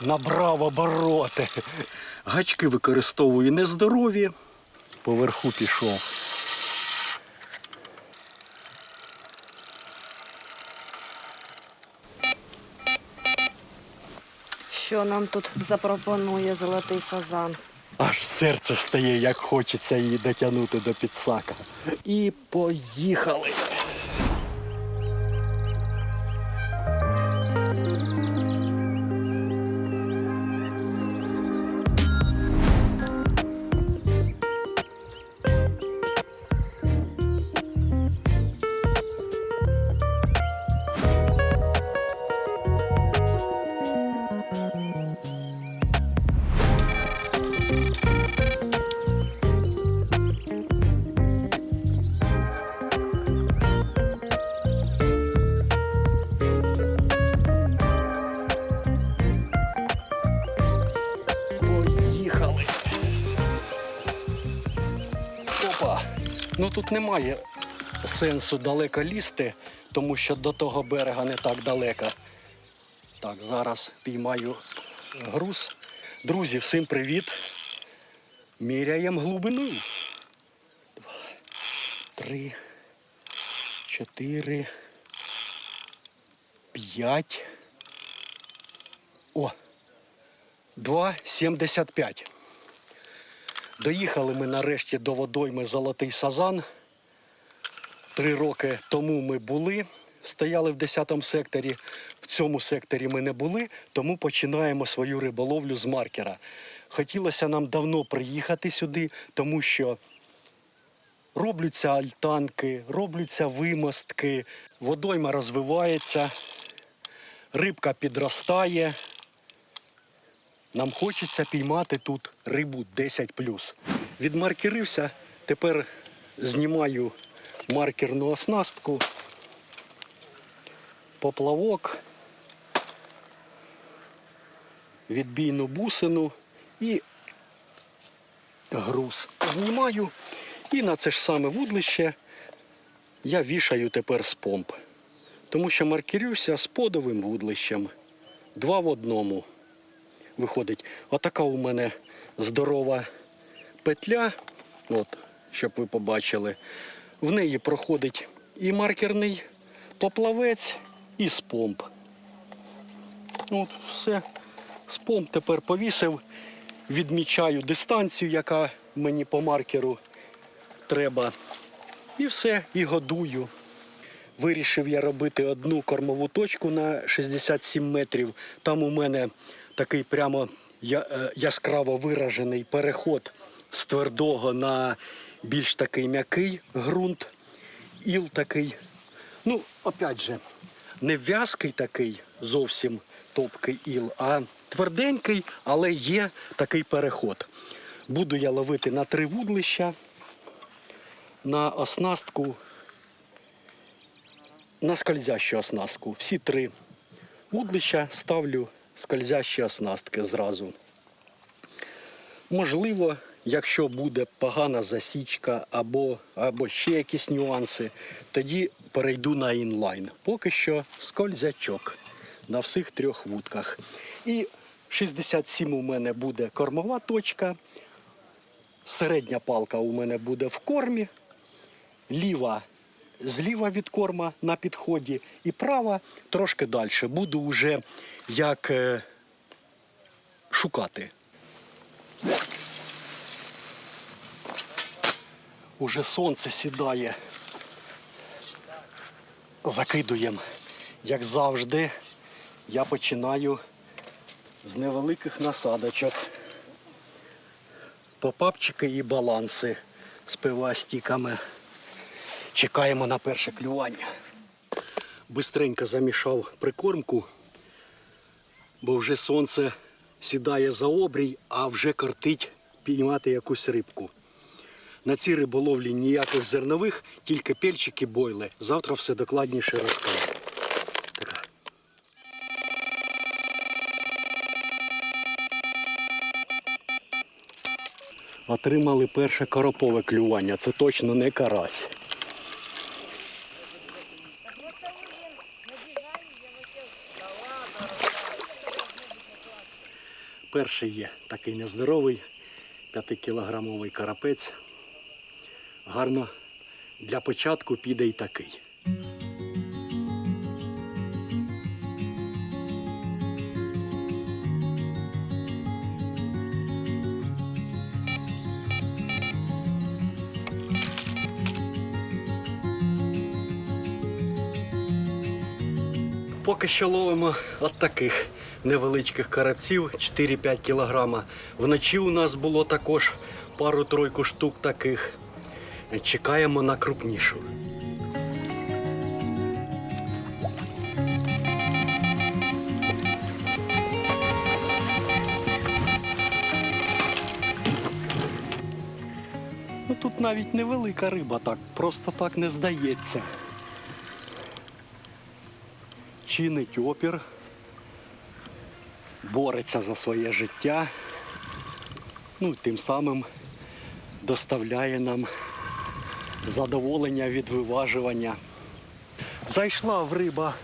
набрав обороти. Гачки використовую нездорові. Поверху пішов. Що нам тут запропонує золотий сазан? Аж серце стає, як хочеться її дотягнути до підсака. І поїхали. Поїхали. Тут немає сенсу далеко лізти, тому що до того берега не так далеко. Так, зараз піймаю груз. Друзі, всім привіт. Міряємо глибину. Два, три, чотири, п'ять. О, 2,75. Доїхали ми нарешті до водойми Золотий Сазан. Три роки тому ми були, стояли в 10 секторі. В цьому секторі ми не були, тому починаємо свою риболовлю з маркера. Хотілося нам давно приїхати сюди, тому що робляться альтанки, робляться вимостки, водойма розвивається, рибка підростає. Нам хочеться піймати тут рибу 10 Відмаркерився, тепер знімаю маркерну оснастку, поплавок, відбійну бусину і груз. Знімаю і на це ж саме вудлище я вішаю тепер з помп. Тому що маркерюся з подовим вудлищем. Два в одному виходить. Отака у мене здорова петля, от, щоб ви побачили. В неї проходить і маркерний поплавець, і спомп. От, все. Спомп тепер повісив, відмічаю дистанцію, яка мені по маркеру треба. І все, і годую. Вирішив я робити одну кормову точку на 67 метрів. Там у мене такий прямо е, яскраво виражений переход з твердого на більш такий м'який ґрунт. Іл такий. Ну, опять же, не в'язкий такий зовсім топкий іл, а тверденький, але є такий переход. Буду я ловити на три вудлища, на оснастку на скользящу оснастку. Всі три вудлища ставлю скользящі оснастки зразу. Можливо, якщо буде погана засічка або, або ще якісь нюанси, тоді перейду на інлайн. Поки що скользячок на всіх трьох вудках. І 67 у мене буде кормова точка. Середня палка у мене буде в кормі, ліва зліва від корма на підході і права трошки далі. Буду вже як е, шукати. Уже сонце сідає. Закидуємо. Як завжди, я починаю з невеликих насадочок. Попапчики і баланси з пивастіками. Чекаємо на перше клювання. Бистренько замішав прикормку, бо вже сонце сідає за обрій, а вже кортить піймати якусь рибку. На цій риболовлі ніяких зернових, тільки пельчики бойли. Завтра все докладніше розкажу. Отримали перше коропове клювання. Це точно не карась. Перший є такий нездоровий, 5-кілограмовий карапець. Гарно для початку піде і такий. Поки що ловимо от таких невеличких карапців 4-5 кілограма. Вночі у нас було також пару-тройку штук таких. Чекаємо на крупнішу. Ну тут навіть невелика риба, так просто так не здається. Чинить опір, бореться за своє життя, ну тим самим доставляє нам задоволення від виважування. Зайшла в риба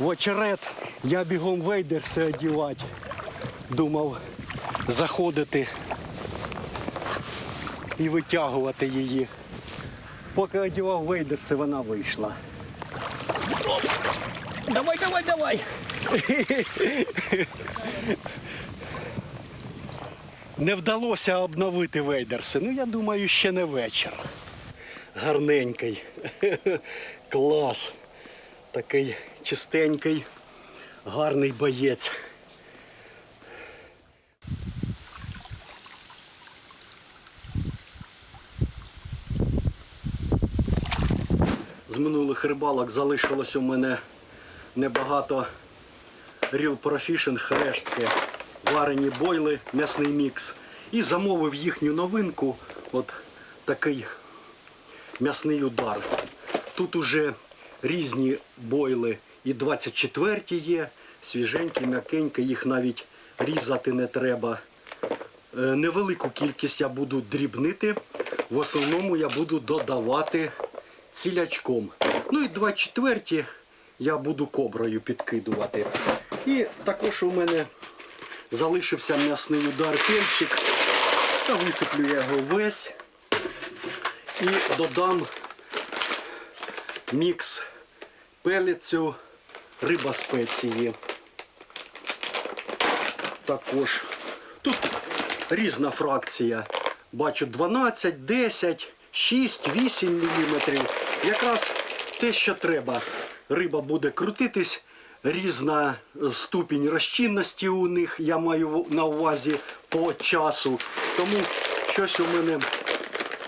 в очерет, я бігом вейдерси одівати. Думав заходити і витягувати її. Поки одягав вейдерси, вона вийшла. Оп! Давай, давай, давай. Не вдалося обновити вейдерси. Ну, я думаю, ще не вечір. Гарненький. Клас. Такий чистенький, гарний боєць. З минулих рибалок залишилось у мене небагато Real Profishing рештки, варені бойли, м'ясний мікс. І замовив їхню новинку, от такий м'ясний удар. Тут уже різні бойли. І 24 ті є, свіженькі, м'якенькі, їх навіть різати не треба. Е, Невелику кількість я буду дрібнити. В основному я буду додавати цілячком. Ну і 24 ті я буду коброю підкидувати. І також у мене залишився м'ясний удар перчик. Висиплю я його весь і додам мікс пелецю, риба спеції. Також. Тут різна фракція. Бачу 12, 10, 6, 8 мм. Якраз те, що треба. Риба буде крутитись, різна е, ступінь розчинності у них, я маю на увазі по часу. Тому щось у мене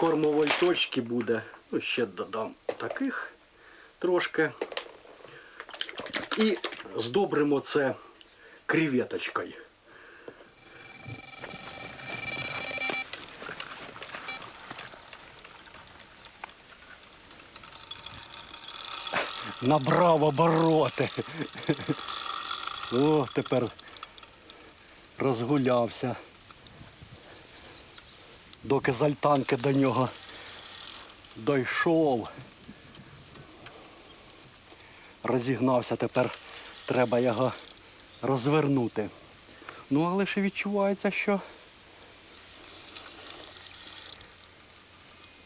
в кормовій точці буде. Ну, ще додам таких трошки. І здобримо це креветочкою. Набрав обороти. О, тепер розгулявся. Доки з альтанки до нього дійшов. Розігнався, тепер треба його розвернути. Ну, але ж відчувається, що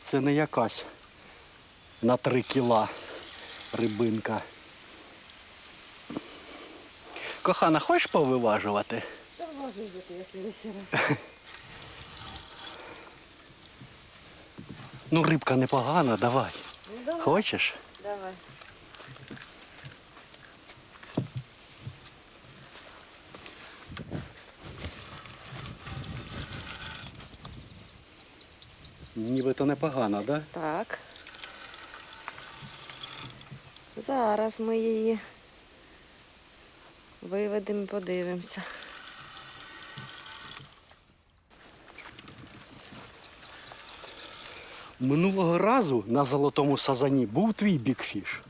це не якась на три кіла рибинка. Кохана, хочеш повиважувати? Та бути, якщо ще раз. Ну, рибка непогана, давай. Ну, давай. Хочеш? Давай. Нібито непогана, да? Так. Зараз ми її виведемо і подивимося. Минулого разу на золотому сазані був твій бікфіш.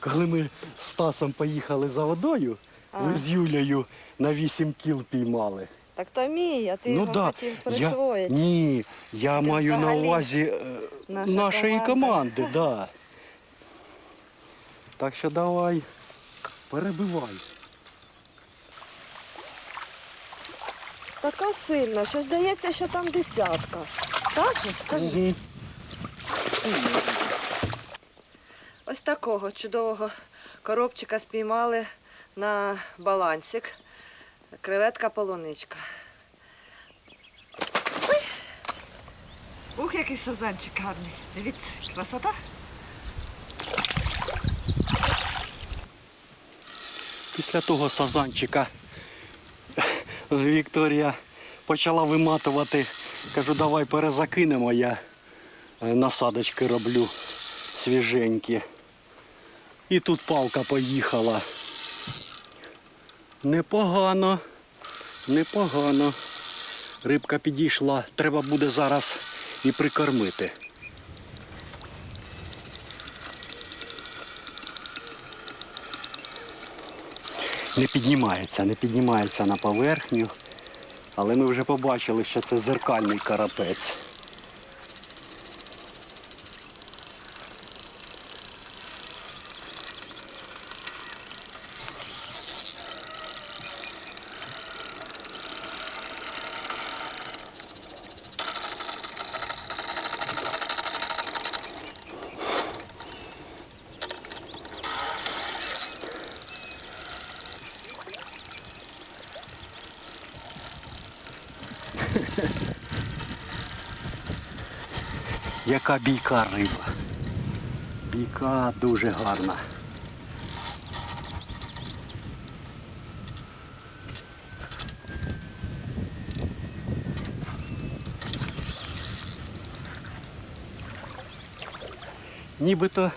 Коли ми з Стасом поїхали за водою, А. ви з Юлею на 8 кіл піймали. Так то мій, а ти його хотів Ну я, ні, я Ти маю на взагалі увазі е, наша нашої команди, да. Так що давай, перебивай. така сильна, що здається, що там десятка. Так же? Скажи. Ось такого чудового коробчика спіймали на балансик. Креветка полуничка. Ух, який сазанчик гарний. Дивіться, красота. Після того сазанчика Вікторія почала виматувати. Кажу, давай перезакинемо, я е, насадочки роблю свіженькі. І тут палка поїхала. Непогано, непогано. Рибка підійшла. Треба буде зараз і прикормити. не піднімається, не піднімається на поверхню. Але ми вже побачили, що це зеркальний карапець. Яка бійка риба. Бійка дуже гарна. Нібито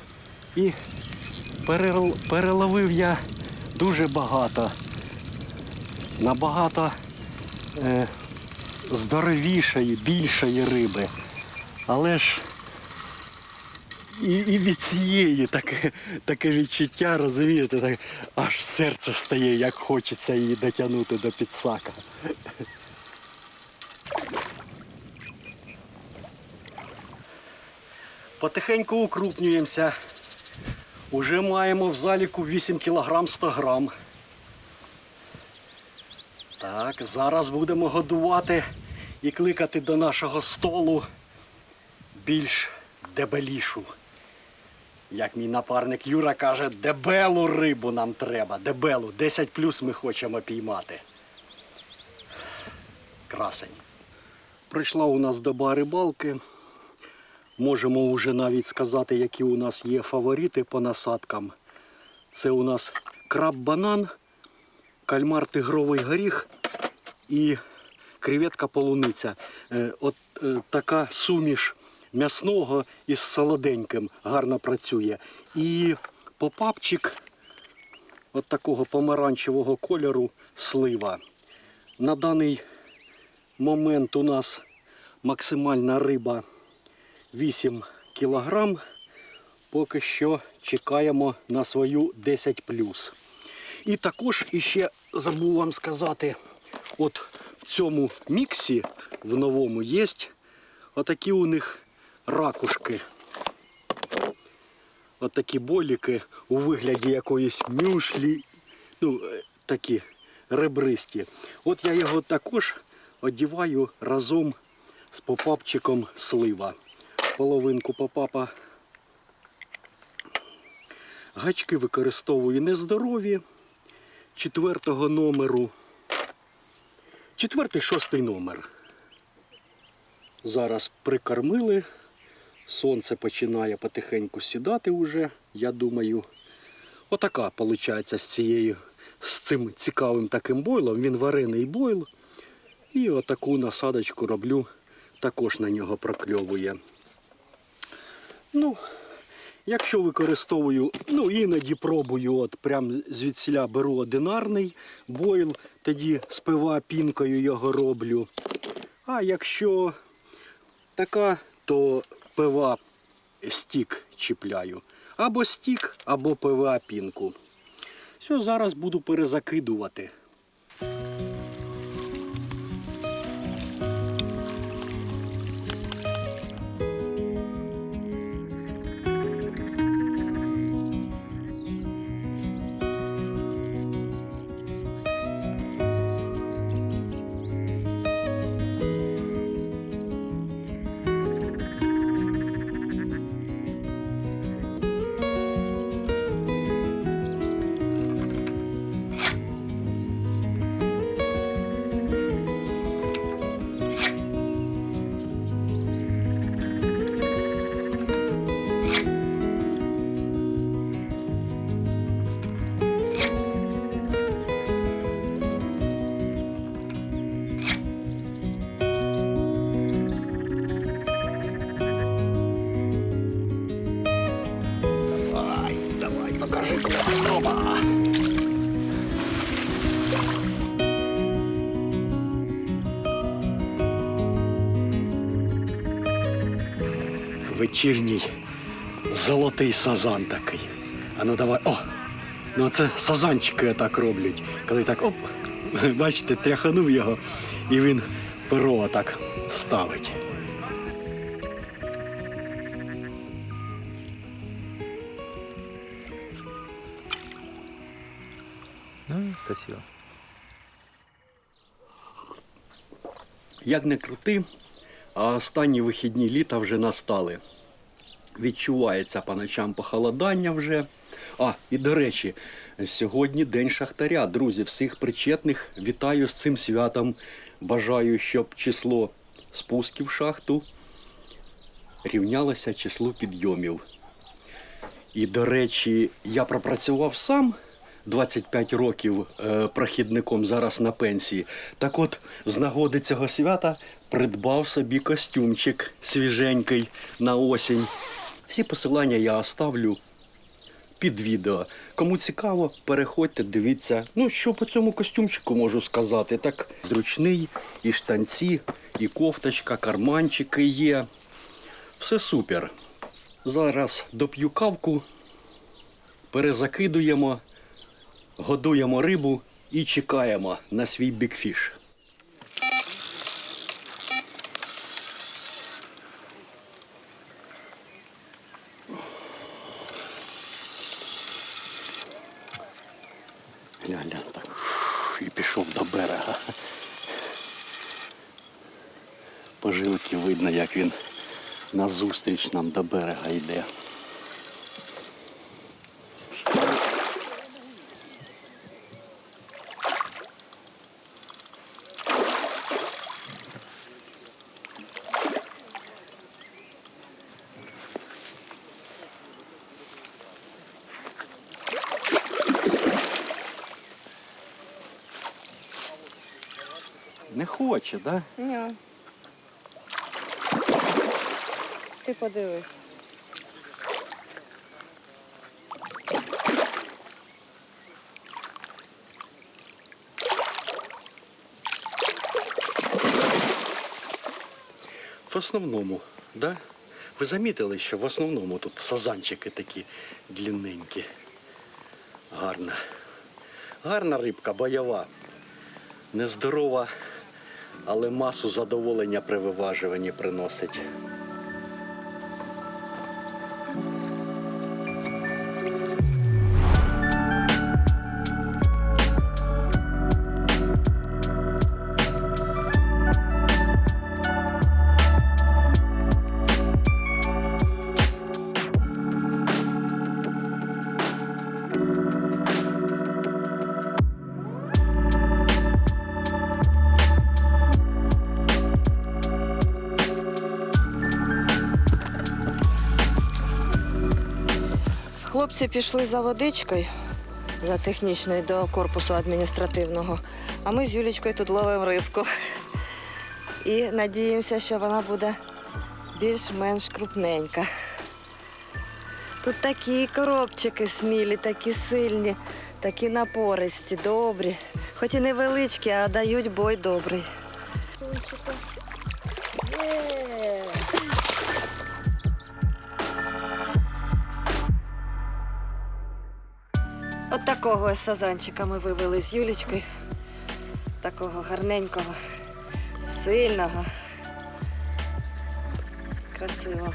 і переловив я дуже багато. Набагато е, здоровішої, більшої риби. Але ж і, і від цієї таке, таке відчуття, розумієте, так, аж серце стає, як хочеться її дотягнути до підсака. Потихеньку укрупнюємося. Уже маємо в заліку 8 кг 100 грам. Так, зараз будемо годувати і кликати до нашого столу більш дебелішу. Як мій напарник Юра каже, дебелу рибу нам треба. Дебелу. 10 плюс ми хочемо піймати. Красень. Прийшла у нас доба рибалки. Можемо вже навіть сказати, які у нас є фаворити по насадкам. Це у нас краб-банан, кальмар тигровий горіх і креветка полуниця. Е, От е, така суміш м'ясного із солоденьким гарно працює. І попапчик от такого помаранчевого кольору слива. На даний момент у нас максимальна риба 8 кілограм. Поки що чекаємо на свою 10 І також іще забув вам сказати, от цьому міксі в новому є отакі у них ракушки. Отакі боліки у вигляді якоїсь мюшлі, ну, е, такі ребристі. От я його також одіваю разом з попапчиком слива. Половинку попапа. Гачки використовую нездорові. Четвертого номеру. Четвертий, шостий номер. Зараз прикормили. Сонце починає потихеньку сідати вже, я думаю. Отака виходить з цією, з цим цікавим таким бойлом. Він варений бойл. І отаку насадочку роблю, також на нього прокльовує. Ну, якщо використовую, ну іноді пробую, от прям звідсіля беру одинарний бойл, тоді з ПВА пінкою його роблю. А якщо така, то ПВА стік чіпляю. Або стік, або ПВА пінку. Все, зараз буду перезакидувати. Вечірній золотий сазан такий. А ну давай. О! Ну це сазанчики так роблять. Коли так оп, бачите, тряханув його, і він перо так ставить. Ну, красиво. Як не крути, а останні вихідні літа вже настали. Відчувається по ночам похолодання вже. А, і до речі, сьогодні День Шахтаря. Друзі, всіх причетних вітаю з цим святом. Бажаю, щоб число спусків в шахту рівнялося числу підйомів. І, до речі, я пропрацював сам 25 років е, прохідником зараз на пенсії. Так от, з нагоди цього свята придбав собі костюмчик свіженький на осінь. Всі посилання я оставлю під відео. Кому цікаво, переходьте, дивіться. Ну, що по цьому костюмчику можу сказати? Так, зручний, і штанці, і кофточка, карманчики є. Все супер. Зараз доп'ю кавку, перезакидуємо, годуємо рибу і чекаємо на свій бікфіш. Ля-ля, так. І пішов до берега. По жилки видно, як він назустріч нам до берега йде. Не так? Да? Ні. Ти подивись. В основному, да? Ви замітили, що в основному тут сазанчики такі длинненькі. Гарна. Гарна рибка, бойова. Нездорова, але масу задоволення при виважуванні приносить. Хлопці пішли за водичкою, за технічною до корпусу адміністративного, а ми з Юлічкою тут ловимо рибку. І надіємося, що вона буде більш-менш крупненька. Тут такі коробчики смілі, такі сильні, такі напористі, добрі. Хоч і невеличкі, а дають бой добрий. Є! От такого сазанчика ми вивели з Юлічкою. Такого гарненького, сильного, красивого.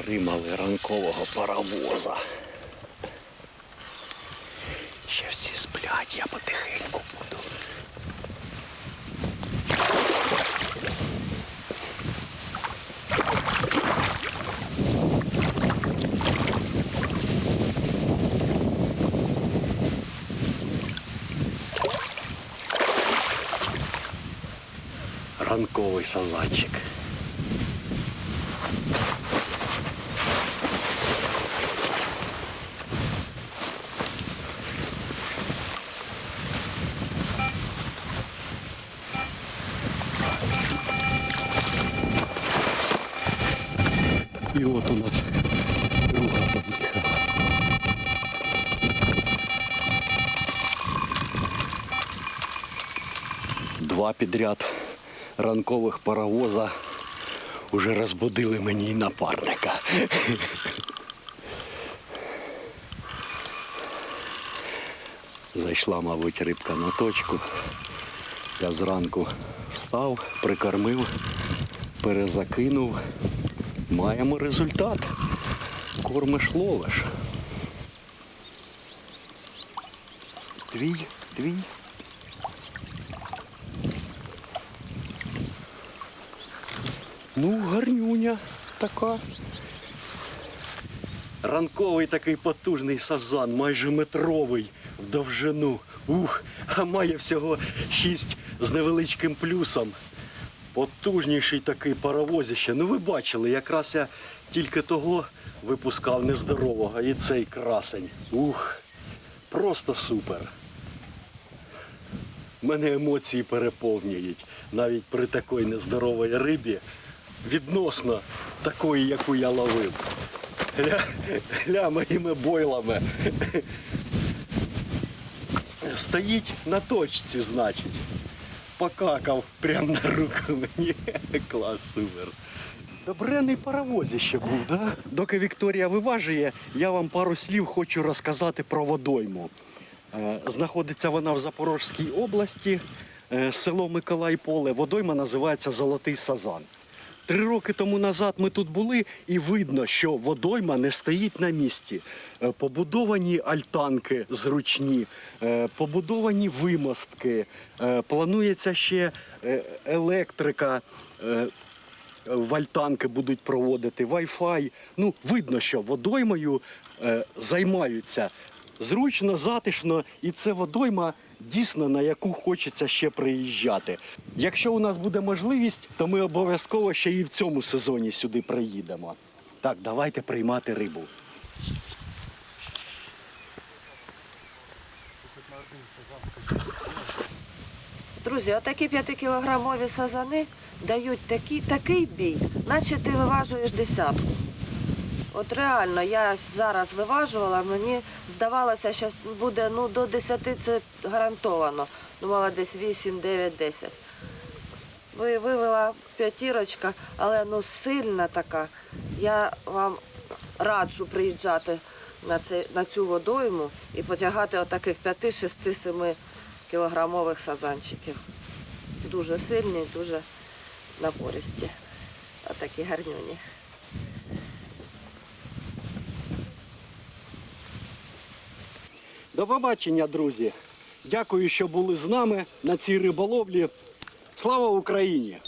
Затримали ранкового паровоза. Ще всі сплять, я потихеньку буду. Ранковий сазанчик. Два підряд ранкових паровоза уже розбудили мені напарника. Зайшла, мабуть, рибка на точку. Я зранку встав, прикормив, перезакинув. Маємо результат. Кормиш ловиш. Твій, твій. Ну, гарнюня така. Ранковий такий потужний сазан, майже метровий в довжину. Ух, а має всього шість з невеличким плюсом. Потужніший такий паровозище. Ну ви бачили, якраз я тільки того випускав нездорового і цей красень. Ух, просто супер. Мене емоції переповнюють навіть при такій нездоровій рибі відносно такої, яку я ловив. Гля, гля моїми бойлами. Стоїть на точці, значить. Покакав прямо на руку мені. Клас, супер. Добрений паровозище був, да? Доки Вікторія виважує, я вам пару слів хочу розказати про водойму. Е, Знаходиться вона в Запорізькій області, е, село Миколай Поле. Водойма називається Золотий Сазан. Три роки тому назад ми тут були, і видно, що водойма не стоїть на місці. Е, Побудовані альтанки зручні, е, побудовані вимостки, е, планується ще електрика. е, в альтанки будуть проводити, Wi-Fi. Ну, видно, що водоймою займаються зручно, затишно, і це водойма дійсно на яку хочеться ще приїжджати. Якщо у нас буде можливість, то ми обов'язково ще і в цьому сезоні сюди приїдемо. Так, давайте приймати рибу. Друзі, отакі 5-кілограмові сазани дають такі, такий бій, наче ти виважуєш десятку. От реально, я зараз виважувала, мені здавалося, що буде ну, до 10 це гарантовано. Думала десь 8, 9, 10. Ви вивела п'ятірочка, але ну сильна така. Я вам раджу приїжджати на, це, на цю водойму і потягати отаких 5, 6, 7 кілограмових сазанчиків. Дуже сильні, дуже напористі. Отакі гарнюні. До побачення, друзі. Дякую, що були з нами на цій риболовлі. Слава Україні!